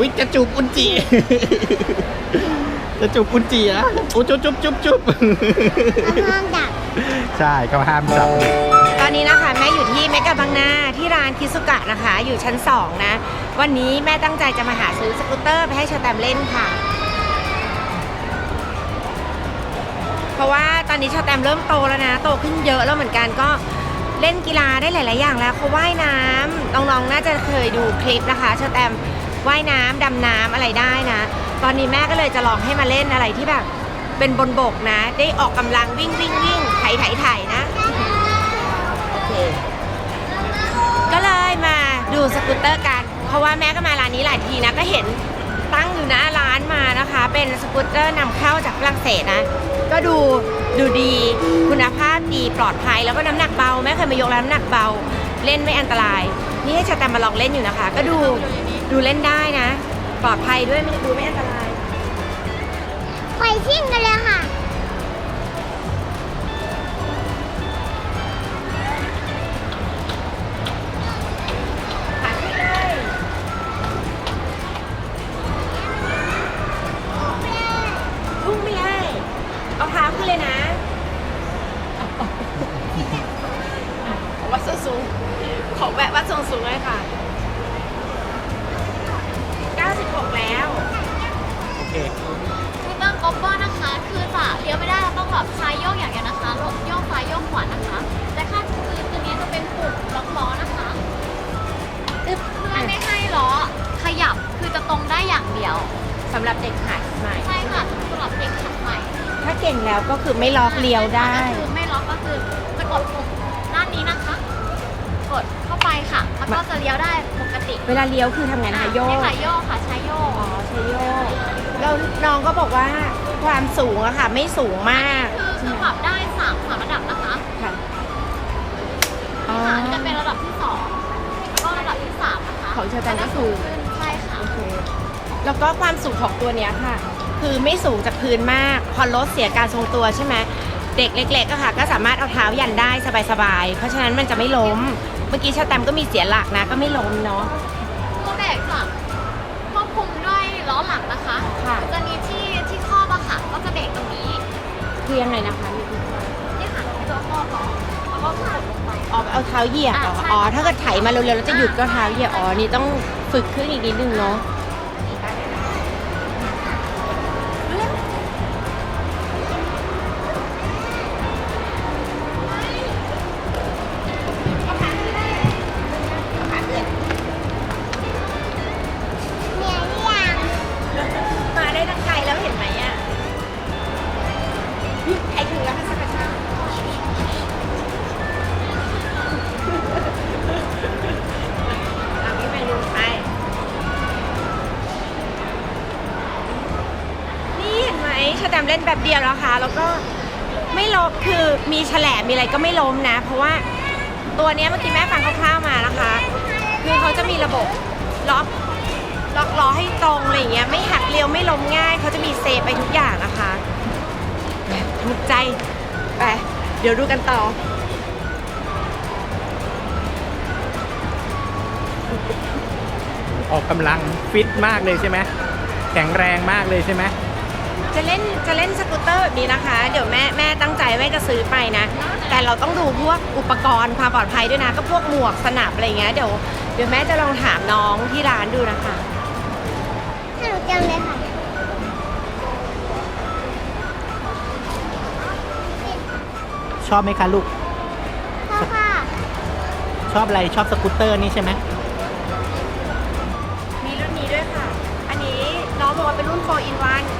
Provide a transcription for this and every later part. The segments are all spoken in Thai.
อุ้ยจะจูบอุนจิจะจูบอุนจิอะโอ้จุ๊บจุ๊บจุ๊บจุ๊บห้องดับใช่เขาห้ามจับตอนนี้นะคะแม่อยู่ที่เมกะบางนาที่ร้านคิสุกะนะคะ อยู่ชั้น 2 นะ วันนี้แม่ตั้งใจจะมาหาซื้อสกูตเตอร์ไปให้ชาแตมเล่นค่ะ เพราะว่าตอนนี้ชาแตมเริ่มโตแล้วนะ โตขึ้นเยอะแล้วเหมือนกันก็เล่นกีฬาได้หลาย ๆ อย่างแล้วเขาว่ายน้ำน้อง ๆ น่าจะเคยดูคลิปนะคะชาแตม ว่ายน้ำดำน้ำอะไรได้นะ ตอนนี้แม่ก็เลยจะลองให้มาเล่นอะไรที่แบบ เป็นบนบกนะ ได้ออกกำลังวิ่งวิ่งวิ่งไถ่ไถ่ไถ่นะโอเคก็เลยมาดูสกูตเตอร์กัน เพราะว่าแม่ก็มาร้านนี้หลายทีนะก็เห็นตั้งอยู่หน้าร้านมานะคะ เป็นสกูตเตอร์นำเข้าจากฝรั่งเศสนะ ก็ดูดูดีคุณภาพดีปลอดภัยแล้วก็น้ำหนักเบาแม่เคยมายกแล้วน้ำหนักเบาเล่นไม่อันตราย นี่ให้ชาตมมาลองเล่นอยู่นะคะ ก็ดู ดูเล่นได้นะ ปลอดภัยด้วยไม่ดูไม่อันตราย ไปชิ่งกันเลยค่ะขาขึ้นเลยพุ่งไปเลยเอาเท้าขึ้นเลยนะเอาวัดส้นสูง ขอแวะวัดส้นสูงเลยค่ะ อย่างเดียวสำหรับเด็กหัดใหม่ ใช่ค่ะสำหรับเด็กขับใหม่ถ้าเก่งแล้วก็คือไม่ล็อกเลี้ยวได้ ก็คือไม่ล็อกก็คือจะกดปุ่มด้านนี้นะคะ กดเข้าไปค่ะแล้วก็จะเลี้ยวได้ปกติเวลาเลี้ยวคือทำไงนะคะโยก นี่ค่ะโยกค่ะใช้โยกอ๋อใช้โยกแล้วน้องก็บอกว่าความสูงอะค่ะ ไม่สูงมากคือคือปรับได้สามสามระดับนะคะค่ะอ๋อค่ะอันนี้จะเป็นระดับที่สองแล้วก็ระดับที่สามนะคะของเชอร์แตมก็คือขึ้นใช่ค่ะโอเค แล้วก็ความสูงของตัวเนี้ยค่ะ คือไม่สูงจากพื้นมาก พอรถเสียการทรงตัวใช่ไหมเด็กเล็กๆก็ค่ะ ก็สามารถเอาเท้ายันได้สบายๆ เพราะฉะนั้นมันจะไม่ล้ม เมื่อกี้ชาแตมก็มีเสียหลักนะ ก็ไม่ล้มเนาะ ตัวเบรกจะควบคุมด้วยล้อหลังนะคะค่ะ จะมีที่ที่ครอบอะค่ะก็จะเบรกตรงนี้คือยังไงนะคะนี่ค่ะตัวครอบล้อแล้วก็กดลงไปอ๋อเอาเท้าเหยียบเหรออ่าใช่อ๋อ ถ้าเกิดไถมาเร็วๆแล้วจะหยุดก็เท้าเหยียบ อ๋อ นี่ต้องฝึกขึ้นอีกนิดนึงเนาะ มชามเล่นแบบเดียวแล้วค่ะ แล้วก็ไม่ล้มคือมีแฉลบมีอะไรก็ไม่ล้มนะ เพราะว่าตัวเนี้ยเมื่อกี้แม่ฟังคร่าวๆมานะคะ คือเขาจะมีระบบล็อกล็อกล้อให้ตรงอะไรอย่างเงี้ยไม่หักเลี้ยวไม่ล้มง่ายเขาจะมีเซฟไปทุกอย่างนะคะถูกใจไปเดี๋ยวดูกันต่อออกกำลังฟิตมากเลยใช่ไหมแข็งแรงมากเลยใช่ไหม จะเล่นจะเล่นสกูตเตอร์แบบนี้นะคะ เดี๋ยวแม่แม่ตั้งใจไว้จะซื้อไปนะ แต่เราต้องดูพวกอุปกรณ์ความปลอดภัยด้วยนะก็พวกหมวกสนับอะไรอย่างเงี้ยเดี๋ยวเดี๋ยวแม่จะลองถามน้องที่ร้านดูนะคะสนุกจังเลยค่ะชอบไหมคะลูกพ่อค่ะ ชอบอะไรชอบสกูตเตอร์นี่ใช่ไหมมีรุ่นนี้ด้วยค่ะ อันนี้น้องบอกว่าเป็นรุ่น4 in 1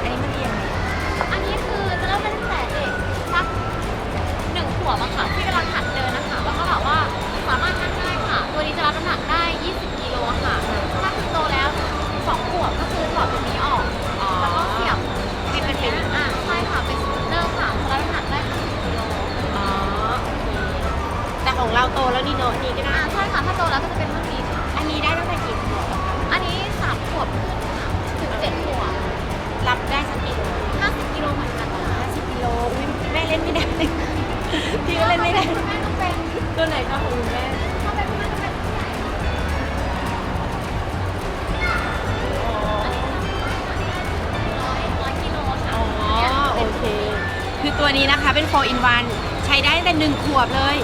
นี้นะคะเป็น4 in 1 ใช้ได้แต่หนึ่งขวบเลย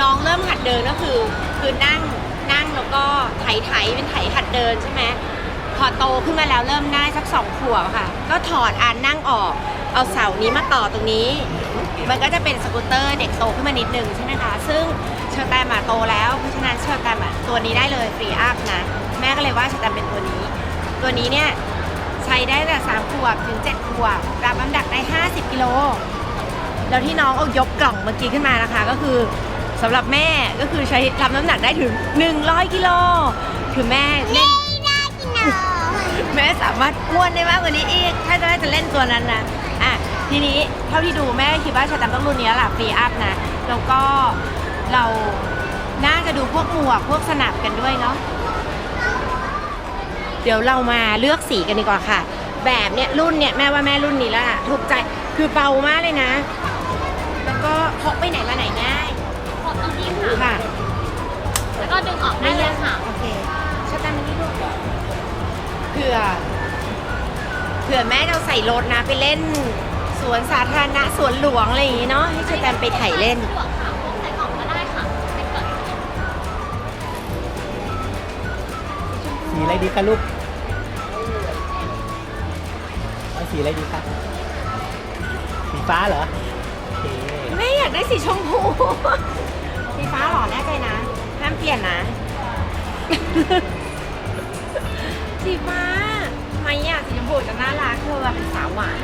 น้องเริ่มหัดเดินก็คือ คือนั่งนั่งแล้วก็ไถไถเป็นไถหัดเดินใช่ไหมพอโตขึ้นมาแล้วเริ่มได้สักสองขวบค่ะ ก็ถอดอันนั่งออก เอาเสานี้มาต่อตรงนี้ มันก็จะเป็นสกูตเตอร์เด็กโตขึ้นมานิดนึงใช่ไหมคะ ซึ่งเชอร์แตมอะโตแล้วเพราะฉะนั้นเชอร์แตมอะตัวนี้ได้เลยฟรีอัพนะแม่ก็เลยว่าเชอร์แตมเป็นตัวนี้ ตัวนี้เนี่ยใช้ได้ตั้งแต่สามขวบถึงเจ็ดขวบรับน้ำหนักได้ 50 กิโล แล้วที่น้องเอายกกล่องเมื่อกี้ขึ้นมานะคะ ก็คือสำหรับแม่ก็คือใช้รับน้ำหนักได้ถึง 100กิโลคือแม่เล่นไม่ได้กินหนอแม่สามารถอ้วนได้มากกว่านี้อีก ถ้าจะจะเล่นตัวนั้นนะอะทีนี้เท่าที่ดูแม่คิดว่าชาตันต้องรุ่นนี้แหละฟรีอัพนะ แล้วก็เราน่าจะดูพวกหมวกพวกสนับกันด้วยเนาะเดี๋ยวเรามาเลือกสีกันดีกว่าค่ะ แบบเนี้ยรุ่นเนี้ยแม่ว่าแม่รุ่นนี้แล้วล่ะถูกใจคือเบามากเลยนะแล้วก็ พกไปไหนมาไหนง่ายกดตรงนี้ค่ะ ค่ะแล้วก็ดึงออกได้เลยค่ะ โอเคชาตันมานี่ดูเผื่อเผื่อแม่เราใส่รถนะไปเล่น สวนสาธารณะสวนหลวงอะไรอย่างงี้เนาะให้ชาแตมไปถ่ายเล่น สะดวกค่ะพกใส่กล่องก็ได้ค่ะเป็นเกิดสีอะไรดีคะลูกเอาสีอะไรดีคะสีฟ้าเหรอโอเคแม่ อยากได้สีชมพู สีฟ้าเหรอแน่ใจนะ ห้ามเปลี่ยนนะ สีฟ้าทำไมอะสีชมพูจะน่ารักเธอเป็นสาวหวาน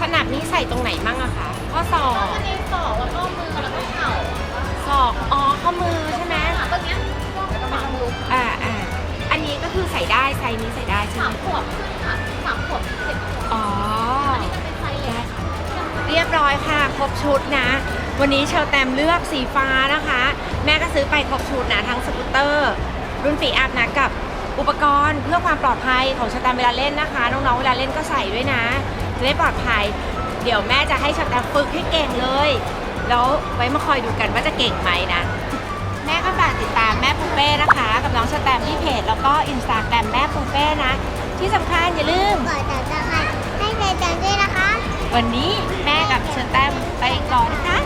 ขนาดนี้ใส่ตรงไหนมั่งอะคะข้อศอกก็จะมีศอกแล้วก็มือแล้วก็เข่าศอกอ๋อข้อมือใช่ไหมค่ะตัวเนี้ยก็สามลุกอ่าอ่าอันนี้ก็คือใส่ได้ไซส์นี้ใส่ได้ใช่สาไหมมขวบขึ้นค่ะสามขวบถึงเจ็ดขวบอ๋ออั เรียบร้อยค่ะ ครบชุดนะ วันนี้เชลแตมเลือกสีฟ้านะคะ แม่ก็ซื้อไปครบชุดนะ ทั้งสกูตเตอร์ รุ่นปีอัพนะกับอุปกรณ์เพื่อความปลอดภัยของเชลแตมเวลาเล่นนะคะ น้องๆเวลาเล่นก็ใส่ด้วยนะจะได้ปลอดภัย เดี๋ยวแม่จะให้เชลแตมฝึกให้เก่งเลย แล้วไว้มาคอยดูกันว่าจะเก่งไหมนะแม่ก็ฝากติดตามแม่ปูเป้นะคะ กับน้องเชลแตมที่เพจแล้วก็อินสตาแกรมแม่ปูเป้นะ ที่สำคัญอย่าลืม กดติดตามให้ใจจังด้วยนะคะ วันนี้แม่กับเชอร์แต้มไปก่อนนะคะ